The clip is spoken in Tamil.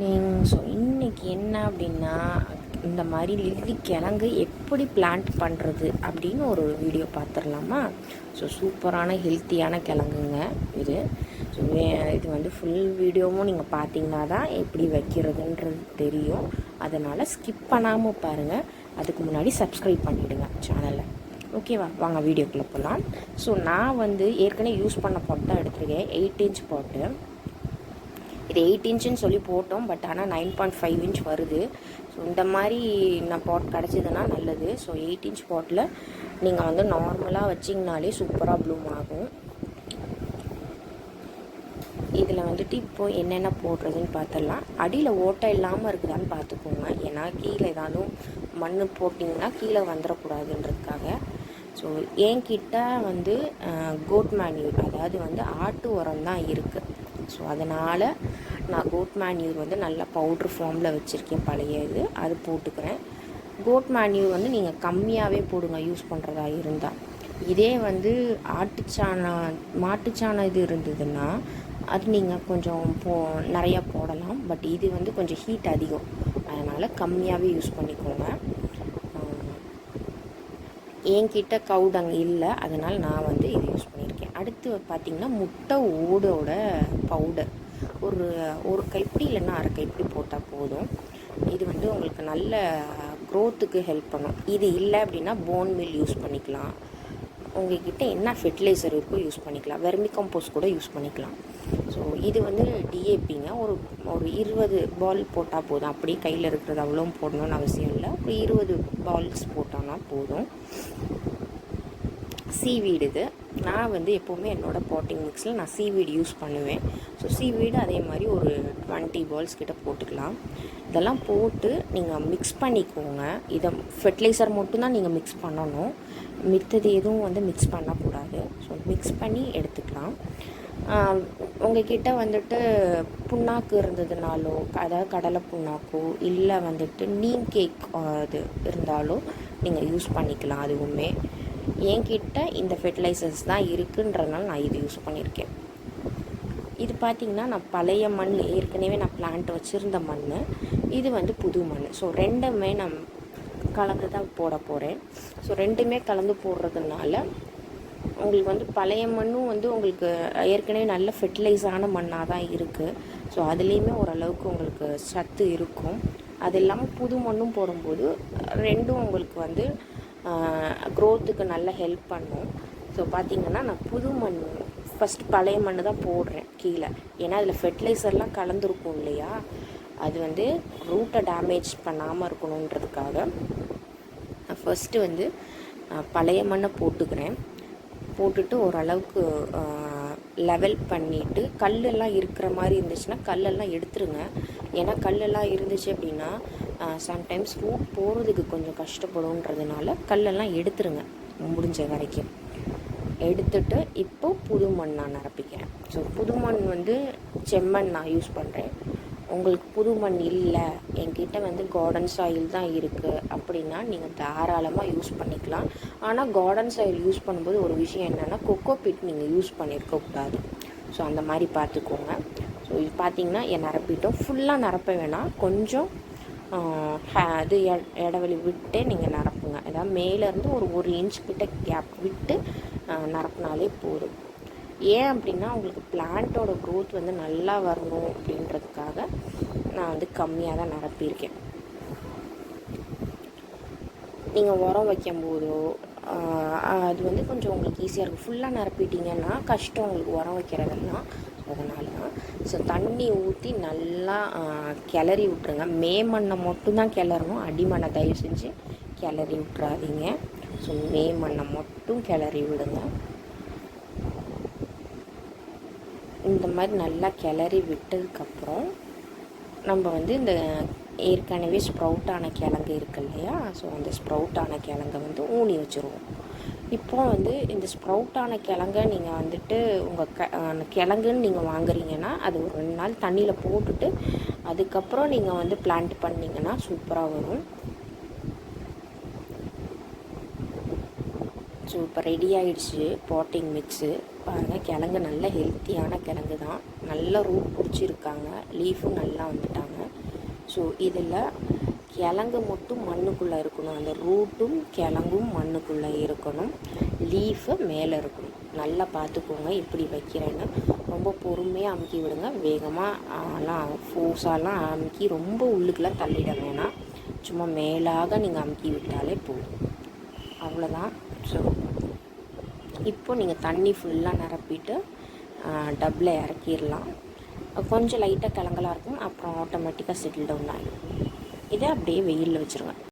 நீங்கள் ஸோ இன்றைக்கி என்ன அப்படின்னா இந்த மாதிரி லில்லி கிழங்கு எப்படி பிளான்ட் பண்ணுறது அப்படின்னு ஒரு வீடியோ பார்த்துடலாமா? ஸோ சூப்பரான ஹெல்த்தியான கிழங்குங்க இது. ஸோ இது வந்து ஃபுல் வீடியோவும் நீங்கள் பார்த்தீங்கன்னா தான் எப்படி வைக்கிறதுன்றது தெரியும். அதனால் ஸ்கிப் பண்ணாமல் பாருங்கள் அதுக்கு முன்னாடி சப்ஸ்கிரைப் பண்ணிவிடுங்க சேனலை ஓகேவா வாங்க வீடியோக்குள்ளே போகலாம் ஸோ நான் வந்து ஏற்கனவே யூஸ் பண்ண பாட் தான் எடுத்திருக்கேன். எயிட் இன்ச் பாட்டு இது எயிட் இன்ச்சுன்னு சொல்லி போட்டோம் பட் ஆனால் நைன் பாயிண்ட் ஃபைவ் இன்ச் வருது. ஸோ இந்த மாதிரி நான் பாட் கிடச்சிதுன்னா நல்லது. ஸோ எயிட் இன்ச் பாட்டில் நீங்கள் வந்து நார்மலாக வச்சிங்கனாலே சூப்பராக ப்ளூம் ஆகும். இதில் வந்துட்டு இப்போது என்னென்ன போடுறதுன்னு பார்த்துடலாம் அடியில் ஓட்டை இல்லாமல் இருக்குதான்னு பார்த்துக்கோங்க ஏன்னா கீழே ஏதாவது மண் போட்டிங்கன்னா கீழே வந்துடக்கூடாதுன்றதுக்காக ஸோ என்கிட்ட வந்து கோட் மேன்யூர் அதாவது வந்து ஆட்டு உரம் தான் இருக்குது ஸோ அதனால் நான் கோட் மேன்யூர் வந்து நல்லா பவுட்ரு ஃபார்மில் வச்சுருக்கேன் பழைய இது. அது போட்டுக்கிறேன். கோட் மேன்யூர் வந்து நீங்கள் கம்மியாகவே போடுங்க யூஸ் பண்ணுறதா இருந்தால் இதே வந்து ஆட்டுச்சாணம் மாட்டுச்சாணம் இது இருந்ததுன்னா அது நீங்கள் கொஞ்சம் போ நிறையா போடலாம். பட் இது வந்து கொஞ்சம் ஹீட் அதிகம். அதனால் கம்மியாகவே யூஸ் பண்ணிக்கோங்க. என்கிட்ட கவுடங் இல்லை. அதனால் நான் வந்து இது யூஸ் பண்ணி அடுத்து பார்த்திங்கன்னா முட்டை ஓடோட பவுடர் ஒரு ஒரு கைப்பிடி இல்லைன்னா அரை கைப்பிடி போட்டால் போதும். இது வந்து உங்களுக்கு நல்ல க்ரோத்துக்கு ஹெல்ப் பண்ணும். இது இல்லை அப்படின்னா போன் மில் யூஸ் பண்ணிக்கலாம். உங்ககிட்ட என்ன ஃபெர்டிலைசர் இருக்கோ யூஸ் பண்ணிக்கலாம். வெர்மி கம்போஸ் கூட யூஸ் பண்ணிக்கலாம். ஸோ இது வந்து டிஏபிங்க ஒரு ஒரு இருபது பால் போட்டால் போதும். அப்படியே கையில் இருக்கிறது அவ்வளோ போடணும்னு அவசியம் இல்லை. ஒரு இருபது பால்ஸ் போட்டோன்னா போதும். சீவீடு இது நான் வந்து எப்போவுமே என்னோடய பாட்டிங் மிக்ஸில் நான் சீவீடு யூஸ் பண்ணுவேன். ஸோ சீவீடு அதே மாதிரி ஒரு டுவெண்ட்டி பால்ஸ் கிட்ட போட்டுக்கலாம். இதெல்லாம் போட்டு நீங்கள் மிக்ஸ் பண்ணிக்கோங்க. இதை ஃபெர்டிலைசர் மட்டும்தான் நீங்கள் மிக்ஸ் பண்ணணும். மித்தது எதுவும் வந்து மிக்ஸ் பண்ணக்கூடாது. ஸோ மிக்ஸ் பண்ணி எடுத்துக்கலாம். உங்ககிட்ட வந்துட்டு புண்ணாக்கு இருந்ததுனாலோ அதாவது கடலை புண்ணாக்கோ இல்லை வந்துட்டு நீம் கேக் அது இருந்தாலோ நீங்கள் யூஸ் பண்ணிக்கலாம் அதுவுமே. என்கிட்ட இந்த ஃபெர்டிலைசர்ஸ் தான் இருக்குன்றதுனால நான் இது யூஸ் பண்ணியிருக்கேன். இது பார்த்திங்கன்னா நான் பழைய மண் ஏற்கனவே நான் பிளான்ட் வச்சுருந்த மண். இது வந்து புது மண். ஸோ ரெண்டுமே நான் கலந்து தான் போட போகிறேன் ஸோ ரெண்டுமே கலந்து போடுறதுனால உங்களுக்கு வந்து பழைய மண்ணும் வந்து உங்களுக்கு ஏற்கனவே நல்ல ஃபெர்டிலைஸான மண்ணாக தான் இருக்குது ஸோ அதுலேயுமே ஓரளவுக்கு உங்களுக்கு சத்து இருக்கும். அது இல்லாமல் புது மண்ணும் போடும்போது ரெண்டும் உங்களுக்கு வந்து க்ரோத்துக்கு நல்லா ஹெல்ப் பண்ணும். ஸோ பார்த்திங்கன்னா நான் புது மண் ஃபஸ்ட் பழைய மண் தான் போடுறேன் கீழே. ஏன்னா அதில் ஃபெர்டிலைசர்லாம் கலந்துருக்கும் இல்லையா? அது வந்து ரூட்டை டேமேஜ் பண்ணாமல் இருக்கணுன்றதுக்காக நான் ஃபஸ்ட்டு வந்து பழைய மண்ணை போட்டுக்கிறேன். போட்டுட்டு ஓரளவுக்கு லெவல் பண்ணிவிட்டு கல்லெல்லாம் இருக்கிற மாதிரி இருந்துச்சுன்னா கல்லெல்லாம் எடுத்துருங்க. ஏன்னா கல்லெல்லாம் இருந்துச்சு அப்படின்னா சம்டைம்ஸ் ரூட் போகிறதுக்கு கொஞ்சம் கஷ்டப்படும்ன்றதுனால கல்லெல்லாம் எடுத்துருங்க. முடிஞ்ச வரைக்கும். எடுத்துட்டு இப்போ புது மண் நான் நிரப்பிக்கிறேன். ஸோ புது மண் வந்து செம்மண் நான் யூஸ் பண்ணுறேன் உங்களுக்கு புது மண் இல்லை என்கிட்ட வந்து கார்டன் சாயில் தான் இருக்குது அப்படின்னா நீங்கள் தாராளமாக யூஸ் பண்ணிக்கலாம். ஆனால் கார்டன் சாயில் யூஸ் பண்ணும்போது ஒரு விஷயம் என்னென்னா கொக்கோ பிட் நீங்கள் யூஸ் பண்ணியிருக்கக்கூடாது ஸோ அந்த மாதிரி பார்த்துக்கோங்க. ஸோ இது பார்த்தீங்கன்னா என் நிரப்பிட்டோம் ஃபுல்லாக நிரப்ப வேணாம். கொஞ்சம் அது இடைவெளி விட்டு நீங்கள் நிரப்புங்க. அதாவது மேலேருந்து ஒரு ஒரு இன்ச் கிட்ட கேப் விட்டு நிரப்புனாலே போதும். ஏன் அப்படின்னா உங்களுக்கு பிளான்ட்டோட க்ரோத் வந்து நல்லா வரணும் அப்படின்றதுக்காக நான் வந்து கம்மியாக தான் நிரப்பியிருக்கேன். நீங்கள் உரம் வைக்கும்போதோ அது வந்து கொஞ்சம் உங்களுக்கு ஈஸியாக இருக்கும். ஃபுல்லாக நிரப்பிட்டீங்கன்னா கஷ்டம் உங்களுக்கு உரம் வைக்கிறதெல்லாம் அதனால தான். ஸோ தண்ணி ஊற்றி நல்லா கிளறி விட்ருங்க மே மண்ணை மட்டும்தான் கிளறணும். அடிமண்ணை தயவு செஞ்சு கிளறி விட்றாதீங்க ஸோ மே மண்ணை மட்டும் கிளறி விடுங்க. இந்த மாதிரி நல்லா கிளறி விட்டதுக்கப்புறம் நம்ம வந்து இந்த ஏற்கனவே ஸ்ப்ரவுட்டான கிழங்கு இருக்கு இல்லையா? ஸோ அந்த ஸ்ப்ரவுட்டான கிழங்கை வந்து ஊனி வச்சுருவோம். இப்போ வந்து இந்த ஸ்ப்ரவுட்டான கிழங்கை நீங்கள் வந்துட்டு உங்கள் க கிழங்குன்னு நீங்கள் வாங்குறீங்கன்னா அது ஒரு ரெண்டு நாள் தண்ணியில் போட்டுட்டு அதுக்கப்புறம் நீங்கள் வந்து பிளான்ட் பண்ணிங்கன்னா சூப்பராக வரும். ஸோ இப்போ ரெடி ஆகிடுச்சு பாட்டிங் மிக்ஸு பாருங்கள் கிழங்கு நல்ல ஹெல்த்தியான கிழங்கு தான். நல்ல ரூட் பிடிச்சிருக்காங்க. லீஃபும் நல்லா வந்துட்டாங்க. ஸோ இதில் கிழங்கு மட்டும் மண்ணுக்குள்ளே இருக்கணும். அந்த ரூட்டும் கிழங்கும் மண்ணுக்குள்ளே இருக்கணும். லீஃபு மேலே இருக்கணும். நல்லா பார்த்துக்கோங்க எப்படி வைக்கிறேன்னு. ரொம்ப பொறுமையாக அமுக்கி விடுங்க. வேகமாக ஃபோர்ஸாலாம் அமுக்கி ரொம்ப உள்ளுக்குலாம் தள்ளிட வேணாம். சும்மா மேலாக நீங்கள் அமுக்கி விட்டாலே போதும். அவ்வளோதான் இப்போது இப்போ நீங்கள் தண்ணி ஃபுல்லாக நிரப்பிட்டு டப்பில் இறக்கிடலாம். கொஞ்சம் லைட்டாக கிளங்கலாக இருக்கும் அப்புறம் ஆட்டோமேட்டிக்காக செட்டில் டவுன் ஆகிடும் இதை அப்படியே வெயிலில் வச்சுருங்க.